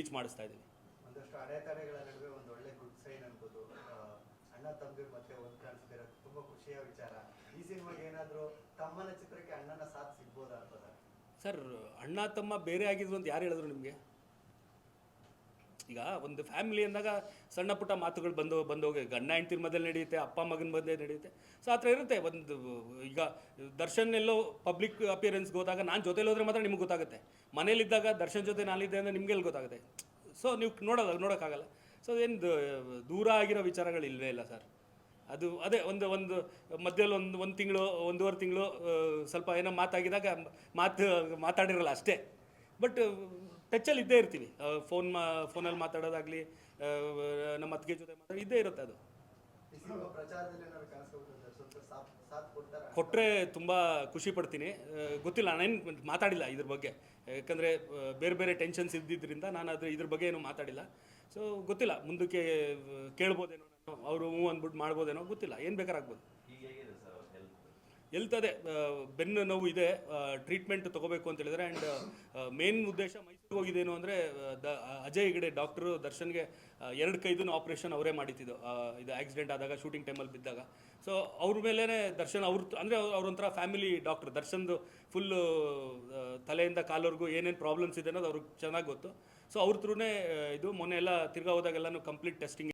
Reach ಮಾಡಿಸ್ತಾ ಇದ್ದೀನಿ. ಒಂದಷ್ಟು ಅಡೆತಡೆಗಳ ನಡುವೆ ಒಂದು ಒಳ್ಳೆ ಗುಡ್ ಸೈನ್ ಅನ್ಬೋದು. ಅಣ್ಣ ತಮ್ಮದಿರು ಮತ್ತೆ ಒಂದು ಕಾಣಿಸ್ತಿರೋದು ತುಂಬಾ ಖುಷಿಯ ವಿಚಾರ. ಈ ಸಿನಿಮಾಗೆ ಏನಾದ್ರು ತಮ್ಮನ ಚಿತ್ರಕ್ಕೆ ಅಣ್ಣನ ಸಾಥ್ ಸಿಗ್ಬೋದಾ ಅಂತ ಸರ್ ಅಣ್ಣ ತಮ್ಮ ಬೇರೆ ಆಗಿದ್ರು ಅಂತ ಯಾರು ಹೇಳಿದ್ರು ನಿಮಗೆ? ಈಗ ಒಂದು ಫ್ಯಾಮಿಲಿ ಅಂದಾಗ ಸಣ್ಣ ಪುಟ್ಟ ಮಾತುಗಳು ಬಂದು ಬಂದು ಹೋಗಿ, ಗಂಡ ಹೆಂಡ್ತಿರ ಮಧ್ಯೆ ನಡೆಯುತ್ತೆ, ಅಪ್ಪ ಮಗನ ಮಧ್ಯೆ ನಡೆಯುತ್ತೆ. ಸೊ ಆ ಥರ ಇರುತ್ತೆ. ಒಂದು, ಈಗ ದರ್ಶನ್ ಎಲ್ಲೋ ಪಬ್ಲಿಕ್ ಅಪಿಯರೆನ್ಸ್ಗೆ ಹೋದಾಗ ನಾನು ಜೊತೆಲಿ ಹೋದ್ರೆ ಮಾತ್ರ ನಿಮ್ಗೆ ಗೊತ್ತಾಗುತ್ತೆ. ಮನೇಲಿದ್ದಾಗ ದರ್ಶನ್ ಜೊತೆ ನಾನಿದ್ದೆ ಅಂದರೆ ನಿಮಗೆ ಎಲ್ಲಿ ಗೊತ್ತಾಗುತ್ತೆ? ಸೊ ನೀವು ನೋಡೋಲ್ಲ, ನೋಡೋಕ್ಕಾಗಲ್ಲ. ಸೊ ಏನು ದೂರ ಆಗಿರೋ ವಿಚಾರಗಳು ಇಲ್ಲವೇ ಇಲ್ಲ ಸರ್. ಅದು, ಅದೇ ಒಂದು ಒಂದು ಮಧ್ಯದಲ್ಲಿ ಒಂದು ಒಂದು ತಿಂಗಳು, ಒಂದೂವರೆ ತಿಂಗಳು ಸ್ವಲ್ಪ ಏನೋ ಮಾತಾಗಿದಾಗ ಮಾತು, ಮಾತಾಡಿರಲ್ಲ ಅಷ್ಟೇ. ಬಟ್ ಟಚ್ಚಲ್ಲಿ ಇದ್ದೇ ಇರ್ತೀವಿ. ಫೋನ್ ಮಾ ಫೋನಲ್ಲಿ ಮಾತಾಡೋದಾಗಲಿ ನಮ್ಮ ಅತ್ತಿಗೆ ಜೊತೆ ಮಾತಾಡಿ ಇದ್ದೇ ಇರುತ್ತೆ ಅದು. ಕೊಟ್ಟರೆ ತುಂಬ ಖುಷಿ ಪಡ್ತೀನಿ. ಗೊತ್ತಿಲ್ಲ ನಾನೇನು ಮಾತಾಡಿಲ್ಲ ಇದ್ರ ಬಗ್ಗೆ. ಯಾಕಂದರೆ ಬೇರೆ ಬೇರೆ ಟೆನ್ಷನ್ಸ್ ಇದ್ದಿದ್ದರಿಂದ ನಾನು ಅದು ಇದ್ರ ಬಗ್ಗೆ ಏನು ಮಾತಾಡಿಲ್ಲ. ಸೊ ಗೊತ್ತಿಲ್ಲ ಮುಂದಕ್ಕೆ ಕೇಳ್ಬೋದೇನೋ ಅವರು ಹ್ಞೂ ಅಂದ್ಬಿಟ್ಟು ಮಾಡ್ಬೋದೇನೋ ಗೊತ್ತಿಲ್ಲ ಏನು ಬೇಕಾರಾಗ್ಬೋದು ಈಗ ಹೇಗಿದೆ ಸರ್ ಅವ್ರ ಹೆಲ್ತ್ ಹೆಲ್ತ್ ಅದೇ ಬೆನ್ನು ನೋವು ಇದೆ ಟ್ರೀಟ್ಮೆಂಟ್ ತಗೋಬೇಕು ಅಂತ ಹೇಳಿದ್ರೆ ಆ್ಯಂಡ್ ಮೇನ್ ಉದ್ದೇಶ ಮೈಸೂರಿಗೆ ಹೋಗಿದ್ದೇನು ಅಂದರೆ, ದ ಅಜಯ್ ಹೆಗಡೆ ಡಾಕ್ಟ್ರು ದರ್ಶನ್ಗೆ ಎರಡು ಕೈದೂ ಆಪ್ರೇಷನ್ ಅವರೇ ಮಾಡಿತ್ತಿದ್ದು ಇದು ಆಕ್ಸಿಡೆಂಟ್ ಆದಾಗ ಶೂಟಿಂಗ್ ಟೈಮಲ್ಲಿ ಬಿದ್ದಾಗ. ಸೊ ಅವ್ರ ಮೇಲೇ ದರ್ಶನ್ ಅವ್ರ ಅಂದರೆ ಅವ್ರೊಂಥರ ಫ್ಯಾಮಿಲಿ ಡಾಕ್ಟ್ರು ದರ್ಶನ್ದು ಫುಲ್ಲು ತಲೆಯಿಂದ ಕಾಲವರೆಗೂ ಏನೇನು ಪ್ರಾಬ್ಲಮ್ಸ್ ಇದೆ ಅನ್ನೋದು ಅವ್ರಿಗೆ ಚೆನ್ನಾಗಿ ಗೊತ್ತು. ಸೊ ಅವ್ರ ಥ್ರೂನೇ ಇದು ಮೊನ್ನೆ ಎಲ್ಲ ತಿರ್ಗಾ ಹೋದಾಗೆಲ್ಲನೂ ಕಂಪ್ಲೀಟ್ ಟೆಸ್ಟಿಂಗ್